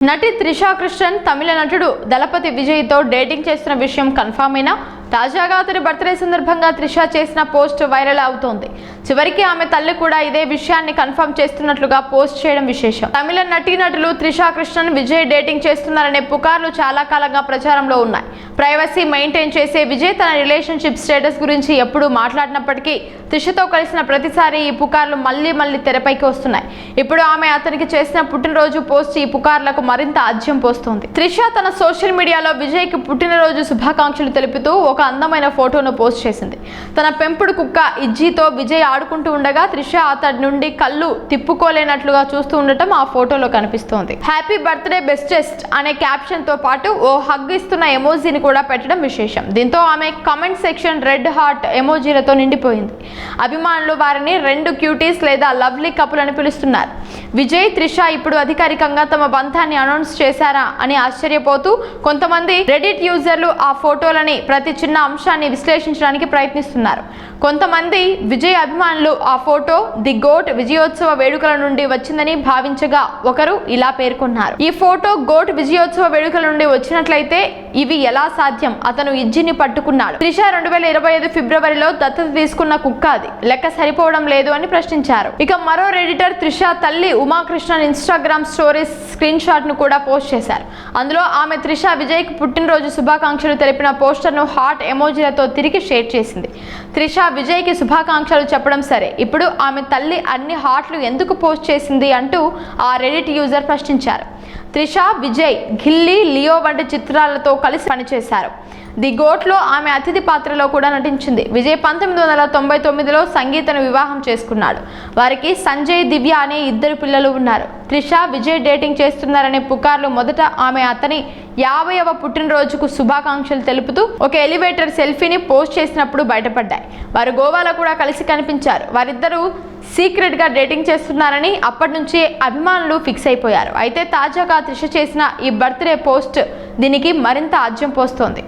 నటి త్రిషా కృష్ణన్ తమిళ నటుడు దళపతి విజయ్తో డేటింగ్ చేస్తున్న విషయం కన్ఫామ్ అయినా తాజాగా అతని బర్త్డే సందర్భంగా త్రిష చేసిన పోస్ట్ వైరల్ అవుతోంది. చివరికి ఆమె తల్లి కూడా ఇదే విషయాన్ని కన్ఫర్మ్ చేస్తున్నట్లుగా పోస్ట్ చేయడం విశేషం. తమిళ నటీనటులు త్రిషా కృష్ణన్ విజయ్ డేటింగ్ చేస్తున్నారనే పుకార్లు చాలా కాలంగా ప్రచారంలో ఉన్నాయి. ప్రైవసీ మెయింటైన్ చేసే విజయ్ తన రిలేషన్షిప్ స్టేటస్ గురించి ఎప్పుడూ మాట్లాడినప్పటికీ త్రిషతో కలిసిన ప్రతిసారి ఈ పుకార్లు మళ్ళీ మళ్ళీ తెరపైకి వస్తున్నాయి. ఇప్పుడు ఆమె అతనికి చేసిన పుట్టినరోజు పోస్ట్ ఈ పుకార్లకు మరింత ఆజ్యం పోస్తోంది. త్రిష తన సోషల్ మీడియాలో విజయ్కి పుట్టినరోజు శుభాకాంక్షలు తెలుపుతూ ఒక ఒక అందమైన ఫోటోను పోస్ట్ చేసింది. తన పెంపుడు కుక్క ఇజ్జీతో విజయ్ ఆడుకుంటూ ఉండగా త్రిష అతడి నుండి కళ్ళు తిప్పుకోలేనట్లుగా చూస్తూ ఉండటం ఆ ఫోటోలో కనిపిస్తోంది. హ్యాపీ బర్త్డే బెస్టెస్ట్ అనే క్యాప్షన్తో పాటు ఓ హగ్ ఇస్తున్న ఎమోజీని కూడా పెట్టడం విశేషం. దీంతో ఆమె కమెంట్ సెక్షన్ రెడ్ హార్ట్ ఎమోజీలతో నిండిపోయింది. అభిమానులు వారిని రెండు క్యూటీస్ లేదా లవ్లీ కపుల్ అని పిలుస్తున్నారు. విజయ్ త్రిష ఇప్పుడు అధికారికంగా తమ బంధాన్ని అనౌన్స్ చేశారా అని ఆశ్చర్యపోతూ కొంతమంది రెడిట్ యూజర్లు ఆ ఫోటోలని ప్రతి చిన్న అంశాన్ని విశ్లేషించడానికి ప్రయత్నిస్తున్నారు. కొంతమంది విజయ్ అభిమానులు ఆ ఫోటో ది గోట్ విజయోత్సవ వేడుకల నుండి వచ్చిందని భావించగా ఒకరు ఇలా పేర్కొన్నారు. ఈ ఫోటో గోట్ విజయోత్సవ వేడుకల నుండి వచ్చినట్లయితే ఇవి ఎలా సాధ్యం? అతను ఇజ్జిని పట్టుకున్నాడు. త్రిష రెండు వేల ఇరవై ఐదు ఫిబ్రవరిలో దత్తత తీసుకున్న కుక్క అది. లెక్క సరిపోవడం లేదు అని ప్రశ్నించారు. ఇక మరో రెడిటర్ త్రిష తల్లి ఉమాకృష్ణన్ ఇన్స్టాగ్రామ్ స్టోరీస్ స్క్రీన్ షాట్ను కూడా పోస్ట్ చేశారు. అందులో ఆమె త్రిష విజయ్కి పుట్టినరోజు శుభాకాంక్షలు తెలిపిన పోస్టర్ను హాట్ ఎమోజీలతో తిరిగి షేర్ చేసింది. త్రిష విజయ్కి శుభాకాంక్షలు చెప్పడం సరే. ఇప్పుడు ఆమె తల్లి అన్ని హాట్లు ఎందుకు పోస్ట్ చేసింది అంటూ ఆ రెడిట్ యూజర్ ప్రశ్నించారు. త్రిష విజయ్ గిల్లీ లియో వంటి చిత్రాలతో కలిసి పనిచేశారు. ది గోట్లో ఆమె అతిథి పాత్రలో కూడా నటించింది. విజయ్ పంతొమ్మిది వందల తొంభై తొమ్మిదిలో సంగీతను వివాహం చేసుకున్నాడు. వారికి సంజయ్ దివ్య అనే ఇద్దరు పిల్లలు ఉన్నారు. త్రిష విజయ్ డేటింగ్ చేస్తున్నారనే పుకార్లు మొదట ఆమె అతని యాభైవ పుట్టినరోజుకు శుభాకాంక్షలు తెలుపుతూ ఒక ఎలివేటర్ సెల్ఫీని పోస్ట్ చేసినప్పుడు బయటపడ్డాయి. వారు గోవాలో కూడా కలిసి కనిపించారు. వారిద్దరూ సీక్రెట్గా డేటింగ్ చేస్తున్నారని అప్పటి నుంచి అభిమానులు ఫిక్స్ అయిపోయారు. అయితే తాజాగా త్రిష చేసిన ఈ బర్త్డే పోస్ట్ దీనికి మరింత ఆజ్యం పోస్తోంది.